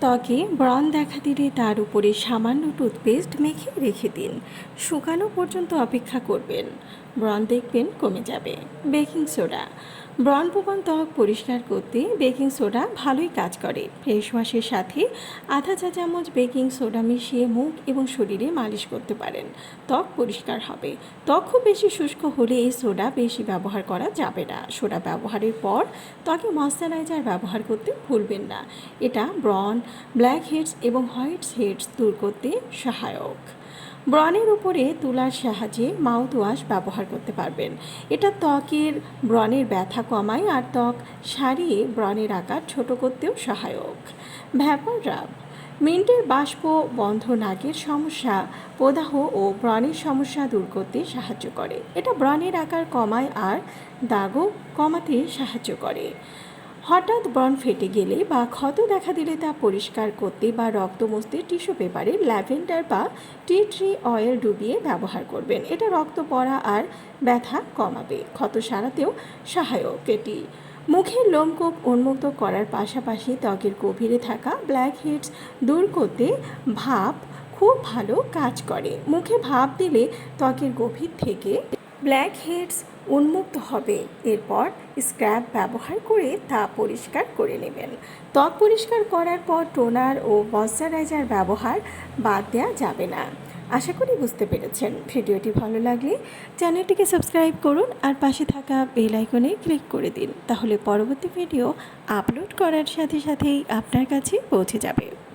ত্বকে ব্রণ দেখা দিলে তার উপরে সামান্য টুথপেস্ট মেখে রেখে দিন। শুকানো পর্যন্ত অপেক্ষা করবেন। ব্রণ দেখবেন কমে যাবে। Baking soda. ব্রণ প্রবণ ত্বক পরিষ্কার করতে বেকিং সোডা ভালোই কাজ করে। ফেস ওয়াশের সাথে আধা চা চামচ বেকিং সোডা মিশিয়ে মুখ এবং শরীরে মালিশ করতে পারেন। ত্বক পরিষ্কার হবে। ত্বক খুব বেশি শুষ্ক হলে এই সোডা বেশি ব্যবহার করা যাবে না। সোডা ব্যবহারের পর ত্বকে ময়শ্চারাইজার ব্যবহার করতে ভুলবেন না। এটা ব্রন ব্ল্যাক হেডস এবং হোয়াইট হেডস দূর করতে সহায়ক। ব্রণের উপরে তুলার সাহায্যে মাউথ ওয়াশ ব্যবহার করতে পারবেন। এটা ত্বকের ব্রণের ব্যথা কমায় আর ত্বক সারিয়ে ব্রণের আকার ছোট করতেও সহায়ক। ভ্যাপার রাব। মিন্টের বাষ্প বন্ধ নাকের সমস্যা, প্রদাহ ও ব্রণের সমস্যা দূর করতে সাহায্য করে। এটা ব্রণের আকার কমায় আর দাগও কমাতে সাহায্য করে। হঠাৎ ব্রণ ফেটে গেলে বা ক্ষত দেখা দিলে তা পরিষ্কার করতে বা রক্ত মুছতে টিস্যু পেপারে ল্যাভেন্ডার বা টি ট্রি অয়েল ডুবিয়ে ব্যবহার করবেন। এটা রক্ত পড়া আর ব্যথা কমাবে। ক্ষত সারাতেও সহায়ক এটি। মুখের লোমকূপ উন্মুক্ত করার পাশাপাশি ত্বকের গভীরে থাকা ব্ল্যাক হেডস দূর করতে ভাপ খুব ভালো কাজ করে। মুখে ভাপ দিলে ত্বকের গভীর থেকে ব্ল্যাক হেডস উন্মুক্ত হবে। এরপর স্ক্র্যাব ব্যবহার করে তা পরিষ্কার করে নেবেন। ত্বক পরিষ্কার করার পর টোনার ও ময়শ্চারাইজার ব্যবহার বাদ দেওয়া যাবে না। আশা করি বুঝতে পেরেছেন। ভিডিওটি ভালো লাগলে চ্যানেলটিকে সাবস্ক্রাইব করুন আর পাশে থাকা বেল আইকনে ক্লিক করে দিন। তাহলে পরবর্তী ভিডিও আপলোড করার সাথে সাথেই আপনার কাছে পৌঁছে যাবে।